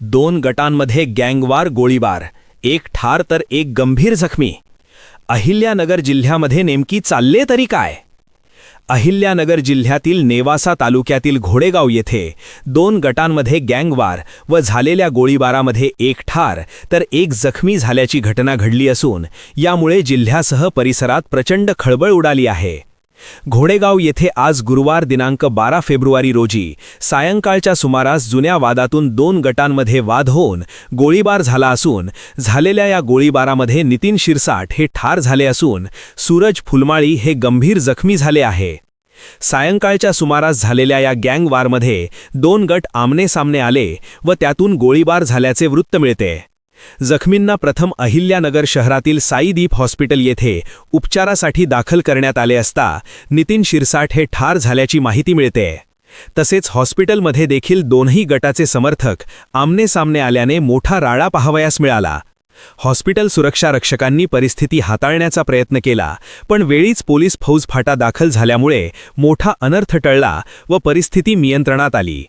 दोन गटांमध्ये गँगवार गोळीबार एक ठार तर एक गंभीर जखमी. अहिल्यानगर जिल्ह्यामध्ये नेमकी चालले तरी काय? अहिल्यानगर जिल्ह्यातील नेवासा तालुक्यातील घोडेगाव येथे दोन गटांमध्ये गँगवार व झालेल्या गोळीबारामध्ये एक ठार तर एक जखमी झाल्याची घटना घडली असून यामुळे जिल्ह्यासह परिसरात प्रचंड खळबळ उडाली आहे. घोडेगाव येथे आज गुरुवार दिनांक बारा फेब्रुवारी रोजी सायंकाळच्या सुमारास जुन्या वादातून दोन गटांमध्ये वाद होऊन गोळीबार झाला असून झालेल्या या गोळीबारामध्ये नितीन शिरसाट हे ठार झाले असून सूरज फुलमाळी हे गंभीर जखमी झाले आहे. सायंकाळच्या सुमारास झालेल्या या गँग वारमध्ये दोन गट आमने सामने आले व त्यातून गोळीबार झाल्याचे वृत्त मिळते. जखमींना प्रथम अहिल्यानगर शहरातील साईदीप हॉस्पिटल येथे उपचारासाठी दाखल करण्यात आले असता नितीन शिरसाट हे ठार झाल्याची माहिती मिळते. तसेच हॉस्पिटलमध्ये देखील दोनही गटाचे समर्थक आमनेसामने आल्याने मोठा राळा पाहावयास मिळाला. हॉस्पिटल सुरक्षा रक्षकांनी परिस्थिती हाताळण्याचा प्रयत्न केला पण वेळीच पोलीस फौजफाटा दाखल झाल्यामुळे मोठा अनर्थ टळला व परिस्थिती नियंत्रणात आली.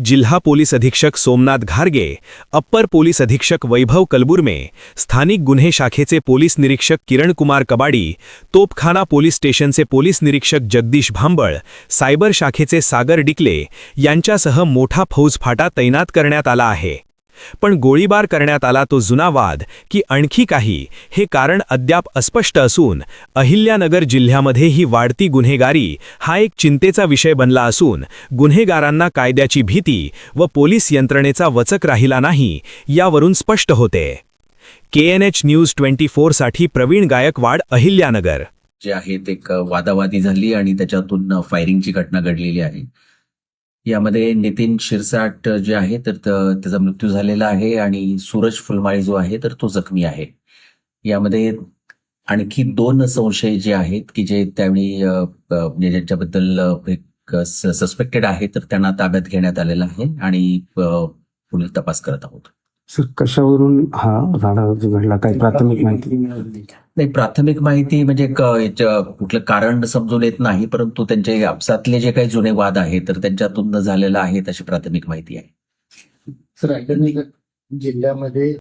जिल्हा पोलीस अधीक्षक सोमनाथ घारगे अप्पर पोलीस अधीक्षक वैभव कलबुर्मे स्थानिक गुन्हे शाखेचे पोलीस निरीक्षक किरण कुमार कबाडी तोपखाना पोलीस स्टेशनचे पोलीस निरीक्षक जगदीश भांबळ सायबर शाखेचे सागर डिकले यांच्यासह मोठा फौजफाटा तैनात करण्यात आला आहे. पण गोळीबार करण्यात आला तो जुना वाद की आणखी काही हे कारण अद्याप अस्पष्ट असून अहिल्यानगर जिल्ह्यामध्ये ही वाढती गुन्हेगारी हा एक चिंतेचा विषय बनला असून गुन्हेगारांना कायद्याची भीती व पोलीस यंत्रणेचा वचक राहिला नाही यावरून स्पष्ट होते. K N H news twenty फोरसाठी Pravin Gaikwad Ahilyanagar. जे आहेत एक वादावादी झाली आणि त्याच्यातून फायरिंगची घटना घडलेली आहे. यामध्ये नितीन शिरसाट जे आहे तर त्याचा मृत्यू झालेला आहे आणि सूरज फुलमाळी जो आहे तर तो जखमी आहे. यामध्ये आणखी दोन संशय जे आहेत की जे त्यावेळी म्हणजे ज्यांच्याबद्दल सस्पेक्टेड आहे तर त्यांना ताब्यात घेण्यात आलेलं आहे आणि पुढील तपास करत आहोत. सर कशावरून हा राडा घडला? काही प्राथमिक माहिती? नाही. प्राथमिक माहिती म्हणजे कुठलं कारण समजून येत नाही परंतु त्यांचे आपसातले जे काही जुने वाद आहेत तर त्यांच्यातून झालेलं आहे तशी प्राथमिक माहिती आहे. सर जिल्ह्यामध्ये